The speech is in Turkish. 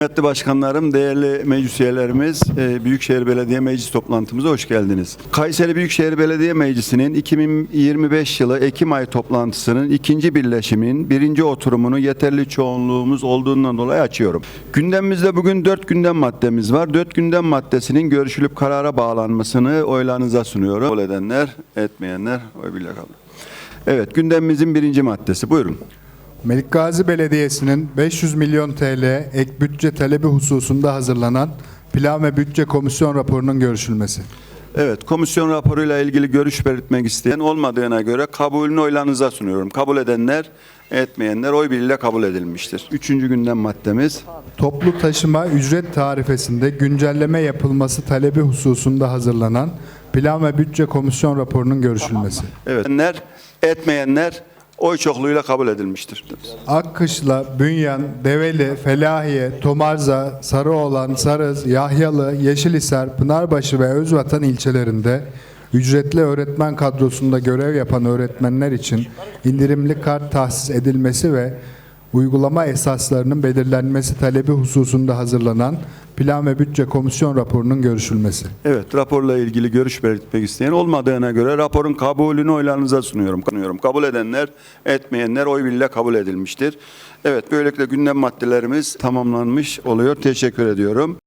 Kıymetli başkanlarım, değerli meclis üyelerimiz, e, Büyükşehir Belediye Meclis toplantımıza hoş geldiniz. Kayseri Büyükşehir Belediye Meclisi'nin 2025 yılı Ekim ayı toplantısının ikinci birleşimin birinci oturumunu yeterli çoğunluğumuz olduğundan dolayı açıyorum. Gündemimizde bugün dört gündem maddemiz var. Dört gündem maddesinin görüşülüp karara bağlanmasını oylarınıza sunuyorum. Kabul edenler, etmeyenler oy bile kaldı. Evet, gündemimizin birinci maddesi. Buyurun. Melikgazi Belediyesi'nin 500 milyon TL ek bütçe talebi hususunda hazırlanan Plan ve Bütçe Komisyon raporunun görüşülmesi. Evet, komisyon raporuyla ilgili görüş belirtmek isteyen olmadığına göre kabulünü oylarınıza sunuyorum. Kabul edenler, etmeyenler oy birliğiyle kabul edilmiştir. Üçüncü gündem maddemiz. Toplu taşıma ücret tarifesinde güncelleme yapılması talebi hususunda hazırlanan Plan ve Bütçe Komisyon raporunun görüşülmesi. Evet, edenler, etmeyenler oy çokluğuyla kabul edilmiştir. Akkışla, Bünyan, Develi, Felahiye, Tomarza, Sarıoğlan, Sarız, Yahyalı, Yeşilhisar, Pınarbaşı ve Özvatan ilçelerinde ücretli öğretmen kadrosunda görev yapan öğretmenler için indirimli kart tahsis edilmesi ve uygulama esaslarının belirlenmesi talebi hususunda hazırlanan Plan ve Bütçe Komisyon raporunun görüşülmesi. Evet, raporla ilgili görüş belirtmek isteyen olmadığına göre raporun kabulünü oylarınıza sunuyorum. sunuyorum. Kabul edenler, etmeyenler oy birliğiyle kabul edilmiştir. Evet, böylelikle gündem maddelerimiz tamamlanmış oluyor. Teşekkür ediyorum.